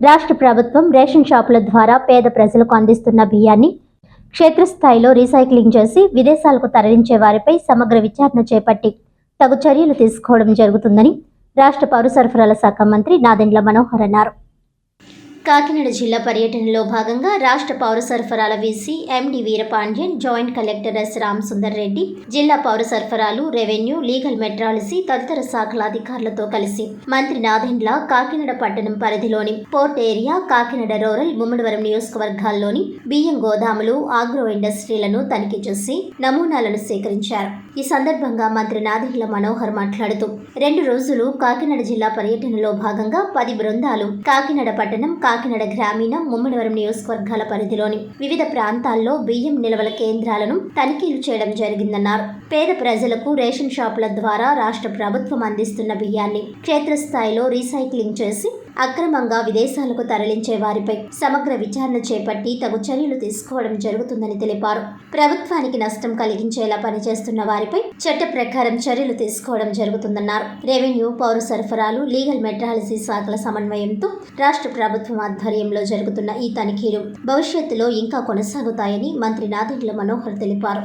రాష్ట్ర ప్రభుత్వం రేషన్ షాపుల ద్వారా పేద ప్రజలకు అందిస్తున్న బియ్యాన్ని క్షేత్రస్థాయిలో రీసైక్లింగ్ చేసి విదేశాలకు తరలించే వారిపై సమగ్ర విచారణ చేపట్టి తగు చర్యలు తీసుకోవడం జరుగుతుందని రాష్ట్ర పౌర సరఫరాల శాఖ మంత్రి నాదెండ్ల మనోహర్ అన్నారు. కాకినాడ జిల్లా పర్యటనలో భాగంగా రాష్ట్ర పౌర సరఫరాల VC MD Veerapandian joint collector S Ramasundar Reddy జిల్లా పౌర సరఫరాలు రెవెన్యూ లీగల్ మెట్రాలజీ తదితర శాఖల అధికారులతో కలిసి మంత్రి నాదెండ్ల కాకినాడ పట్టణం పరిధిలోని port area Kakinada rural Mummidivaram నియోజకవర్గాల్లోని బియ్యం గోదాములు ఆగ్రో ఇండస్ట్రీలను తనిఖీ చేసి నమూనాలను సేకరించారు. ఈ సందర్భంగా మంత్రి నాదెండ్ల మనోహర్ మాట్లాడుతూ రెండు రోజులు కాకినాడ జిల్లా పర్యటనలో భాగంగా పది బృందాలు కాకినాడ పట్టణం కాకినాడ గ్రామీణ ముమ్మడివరం నియోజకవర్గాల పరిధిలోని వివిధ ప్రాంతాల్లో బియ్యం నిల్వల కేంద్రాలను తనిఖీలు చేయడం జరిగిందన్నారు. పేద ప్రజలకు రేషన్ షాపుల ద్వారా రాష్ట్ర ప్రభుత్వం అందిస్తున్న బియ్యాన్ని క్షేత్రస్థాయిలో రీసైక్లింగ్ చేసి అక్రమంగా విదేశాలకు తరలించే వారిపై సమగ్ర విచారణ చేపట్టి తగు చర్యలు తీసుకోవడం జరుగుతుందని తెలిపారు. ప్రభుత్వానికి నష్టం కలిగించేలా పనిచేస్తున్న వారిపై చట్ట ప్రకారం చర్యలు తీసుకోవడం జరుగుతుందన్నారు. రెవెన్యూ పౌర సరఫరాలు లీగల్ మెట్రాలజీ శాఖల సమన్వయంతో రాష్ట్ర ప్రభుత్వం ఆధ్వర్యంలో జరుగుతున్న ఈ తనిఖీలు భవిష్యత్తులో ఇంకా కొనసాగుతాయని మంత్రి నాదెండ్ల మనోహర్ తెలిపారు.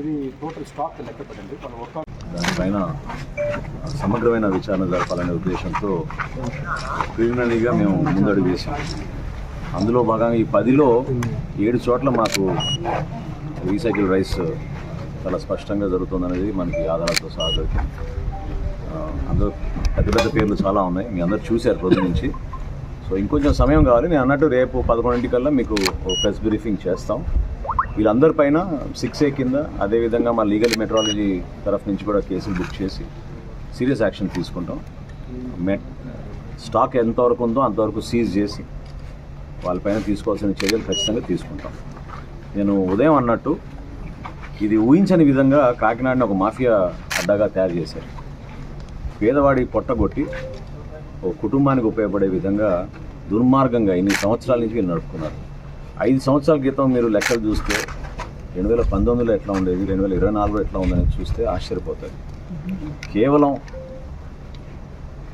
ఇది టోటల్ స్టాక్ లెక్క పెట్టండి మన వర్క్ దానిపైన సమగ్రమైన విచారణ జరపాలనే ఉద్దేశంతో ప్రిలిమినరీగా మేము ముందడుగు వేసాం అందులో భాగంగా ఈ పదిలో ఏడు చోట్ల మాకు రీసైకిల్ రైస్ చాలా స్పష్టంగా జరుగుతుందనేది మనకి ఆధారాలతో సహా దొరికింది. అందులో పెద్ద పెద్ద పేర్లు చాలా ఉన్నాయి. మీ అందరు చూశారు రోజు నుంచి. సో ఇంకొంచెం సమయం కావాలి. నేను అన్నట్టు రేపు పదకొండింటికల్లా మీకు ప్రెస్ బ్రీఫింగ్ చేస్తాం. వీళ్ళందరిపైన సిక్స్ ఏ కింద అదేవిధంగా మా లీగల్ మెట్రాలజీ తరఫు నుంచి కూడా కేసులు బుక్ చేసి సీరియస్ యాక్షన్ తీసుకుంటాం. మెట్ స్టాక్ ఎంతవరకు ఉందో అంతవరకు సీజ్ చేసి వాళ్ళపైన తీసుకోవాల్సిన చర్యలు ఖచ్చితంగా తీసుకుంటాం. నేను ఉదయం అన్నట్టు ఇది ఊహించని విధంగా కాకినాడని ఒక మాఫియా అడ్డాగా తయారు చేశారు. పేదవాడి పొట్టగొట్టి ఒక కుటుంబానికి ఉపయోగపడే విధంగా దుర్మార్గంగా ఇన్ని సంవత్సరాల నుంచి వీళ్ళు నడుపుకున్నారు. ఐదు సంవత్సరాల క్రితం మీరు లెక్కలు చూస్తే రెండు వేల పంతొమ్మిదిలో ఎట్లా ఉండేది రెండు వేల ఇరవై నాలుగులో ఎట్లా ఉందని చూస్తే ఆశ్చర్యపోతుంది కేవలం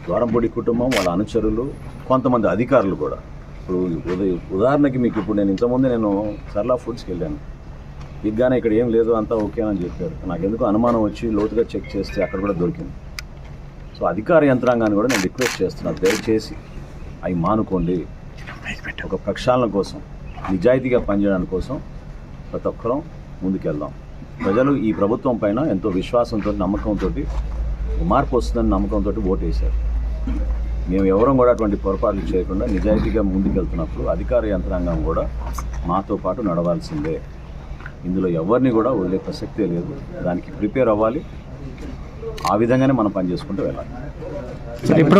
ద్వారంపూడి కుటుంబం వాళ్ళ అనుచరులు కొంతమంది అధికారులు కూడా. ఇప్పుడు ఉదయ ఉదాహరణకి మీకు ఇప్పుడు నేను ఇంతకుముందు నేను సర్లా ఫుడ్స్కి వెళ్ళాను. ఇదిగానే ఇక్కడ ఏం లేదు అంతా ఓకే అని చెప్పారు. నాకు ఎందుకు అనుమానం వచ్చి లోతుగా చెక్ చేస్తే అక్కడ కూడా దొరికింది. సో అధికార యంత్రాంగాన్ని కూడా నేను రిక్వెస్ట్ చేస్తున్నాను దయచేసి అవి మానుకోండి. ఒక ప్రక్షాళన కోసం నిజాయితీగా పనిచేయడానికి కోసం ప్రతి ఒక్కరం ముందుకెళ్దాం. ప్రజలు ఈ ప్రభుత్వం పైన ఎంతో విశ్వాసంతో నమ్మకంతో మార్పు వస్తుందని నమ్మకంతో ఓటు వేశారు మేము ఎవరం కూడా అటువంటి పొరపాట్లు చేయకుండా నిజాయితీగా ముందుకెళ్తున్నప్పుడు అధికార యంత్రాంగం కూడా మాతో పాటు నడవాల్సిందే. ఇందులో ఎవరిని కూడా వదిలే ప్రసక్తే లేదు. దానికి ప్రిపేర్ అవ్వాలి. ఆ విధంగానే మనం పనిచేసుకుంటూ వెళ్ళాలి. ఇప్పుడు